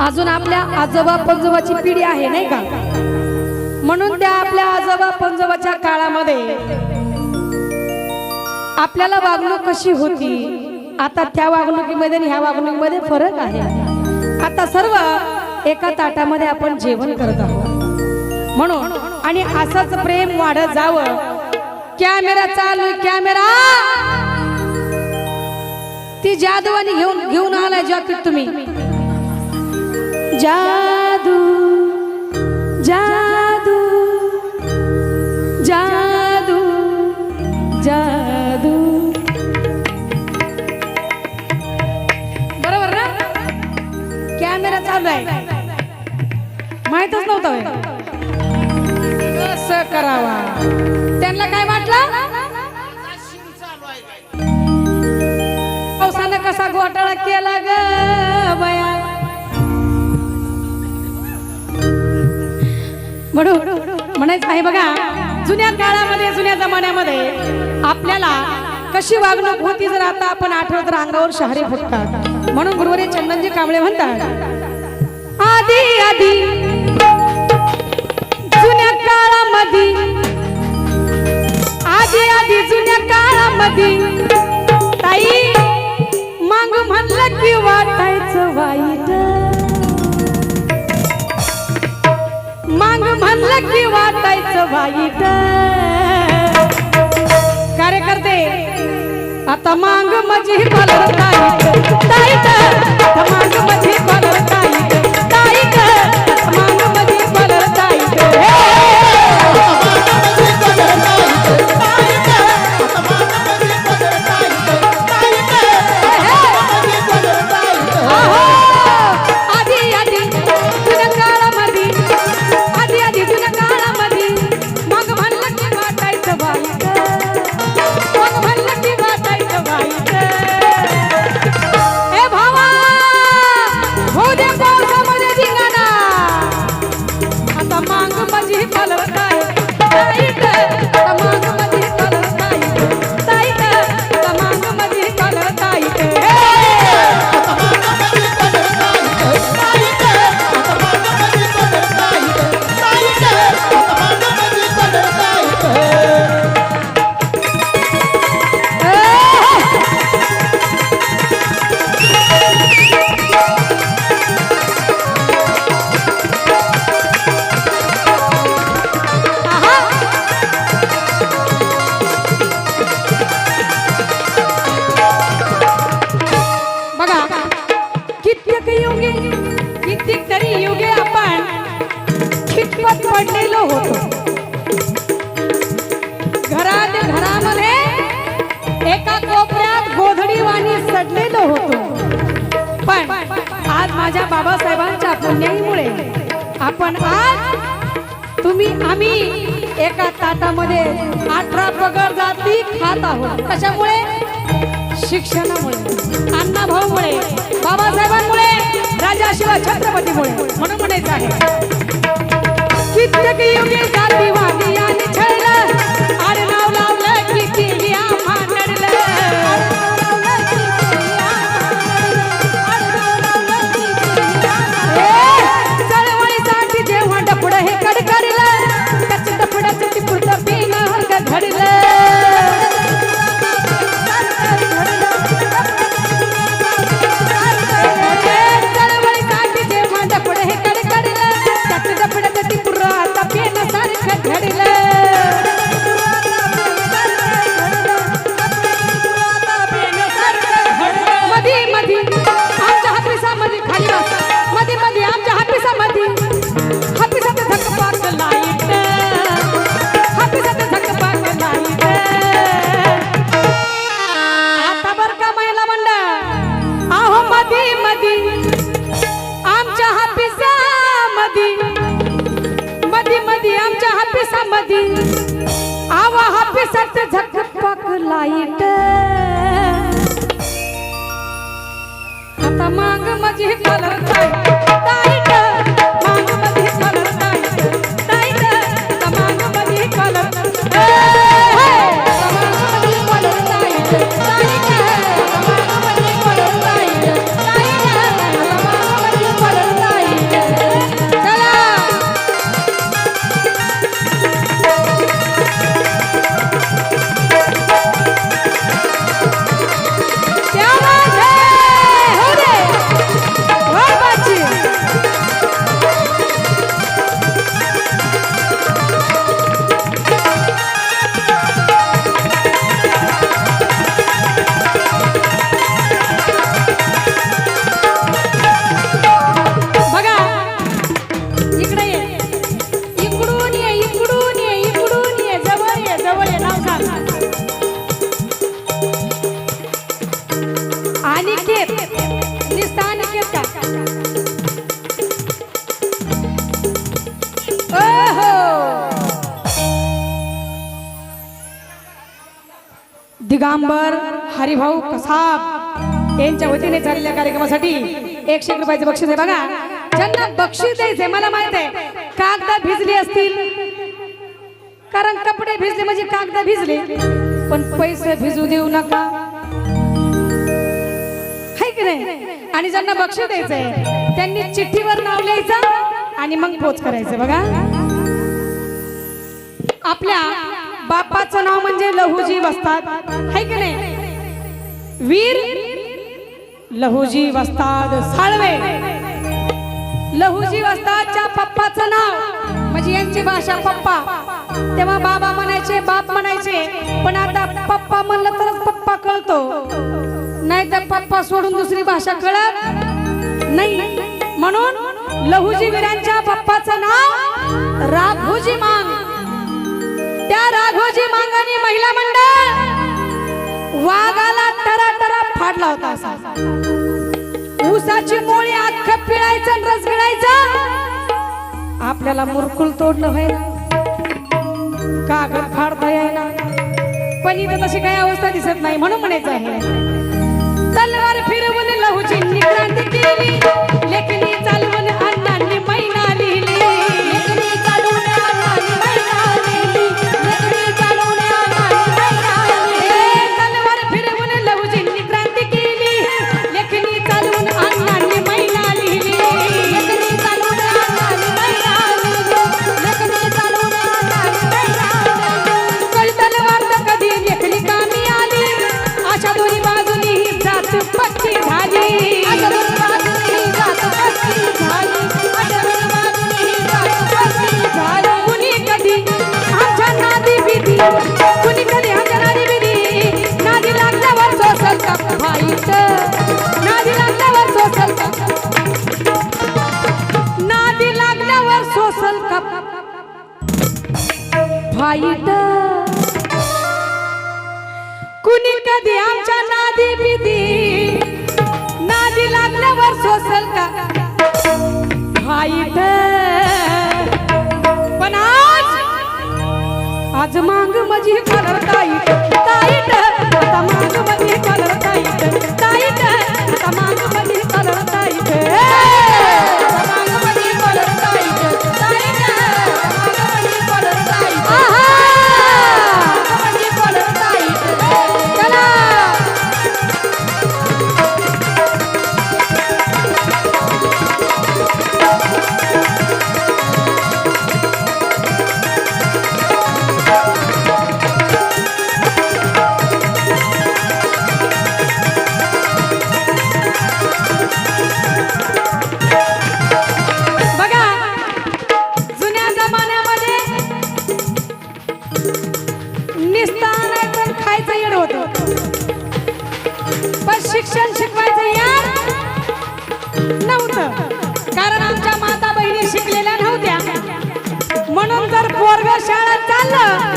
अजून आपल्या आजोबा पंजोबाची पिढी आहे नाही का? म्हणून त्या आपल्या आजोबा पंजोबाच्या काळामध्ये आपल्याला वागणूक कशी होती? आता त्या वागणुकीमध्ये आणि ह्या वागणुकीमध्ये फरक आहे. आता सर्व एका ताटामध्ये आपण जेवण करत आहोत. म्हणून आणि असंच प्रेम वाढत जावं. कॅमेरा चालू कॅमेरा! ती जादू आणि घेऊन घेऊन आलाय जॉकेट तुम्ही. जादू जादू जादू जादू। बरोबर ना? कॅमेरा चालू आहे. माहितच नव्हतं कसं करावा? त्यांना काय वाटलं? पावसानं कसा घोटाळा केला ग बया? म्हणून म्हणायचं आहे बघा जुन्या काळामध्ये जुन्या जमान्यामध्ये आपल्याला कशी वागणूक होती जर आता आपण आठवत तर अंगावर शहरे फुटतात. म्हणून गुरुवारी चंदनजी कांबळे म्हणतात आधी आधी जुन्या काळामध्ये आधी आधी जुन्या काळामध्ये ताई वाईट. कार्यकर्ते आता मांग माझी कॉलर नाही ताईट आता मांग खिटपट पडलेलो होतो. घरात घरामध्ये एका कोपऱ्यात गोधडी वाणी सडलेलो होतो. पण आज माझ्या बाबासाहेबांच्या पुण्याईमुळे आपण आज तुम्ही आम्ही एका ताटामध्ये अठरा पगार जाती खात आहोत. कशामुळे? शिक्षणामुळे अण्णाभाऊमुळे बाबासाहेबांमुळे राजाशिवाय छत्रपतीमुळे म्हणून म्हणायचं आहे. que eu me સાથે दिगांबर हरिभाऊ कसाब यांच्या वतीने चाललेल्या कार्यक्रमासाठी एकशे रुपयाचे बक्षीस आहे बघा. ज्यांना बक्षीस द्यायचे मला माहीत आहे कागद भिजली असतील. कारण कपडे भिजले म्हणजे कागद भिजले पण पैसे भिजू देऊ नका. हाय की नाही? आणि ज्यांना बक्षीस द्यायचंय त्यांनी चिठ्ठीवर नाव लिहायचं आणि मग पोच करायचं बघा. आपल्या बाप्पाचं नाव म्हणजे लहुजी वस्तात. हाय की नाही? वीर लहुजी वस्ताद साळवे. लहुजी वस्तादच्या पप्पाचं नाव म्हणजे यांची भाषा पप्पा. तेव्हा बाबा म्हणायचे बाप म्हणायचे पण आता पप्पा म्हणलं तरच पप्पा कळतो. नाही तर पप्पा सोडून दुसरी भाषा कळत नाही. म्हणून लहुजी वीरांच्या पप्पाचं नाव राघोजी मांग या राघोजी मांगाने महिला मंडळ. वाघाला टरा टरा फाडला होता असा. ऊसाची मोळी अख्ख पिळायचं रस गिळायचं आपल्याला मुरकुल तोडलं व्हायला कागद फाडता यायला. पण इथं तशी काही अवस्था दिसत नाही म्हणून म्हणायचं आहे. तलवार फिरवून लहुजींनी क्रांती केली. लेखनी चालवून Allah.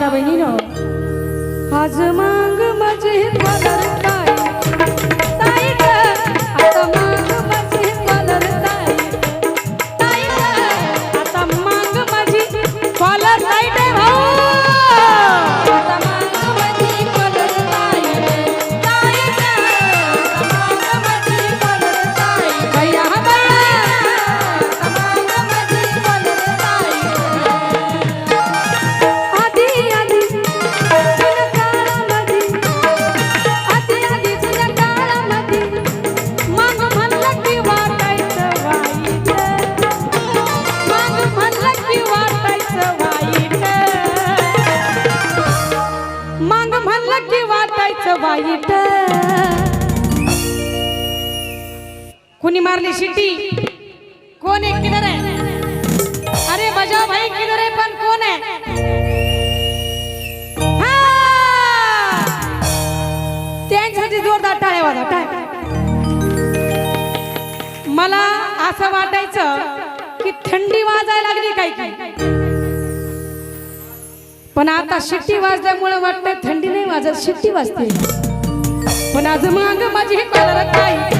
माता बहिणीनो आज मांग कुणी मारली शिट्टी? कोण आहे किधर आहे? अरे बजाव भाई किधर आहे पण कोण आहे? त्यांच्यासाठी जोरदार टाळ्या वाजा टाळ्या मला असं वाटायचं की थंडी वाजायला लागली काय काही पण आता शिट्टी वाजल्यामुळे वाटतं थंडी नाही वाजत शिट्टी वाजते. पण आज माग माझी कलर ताई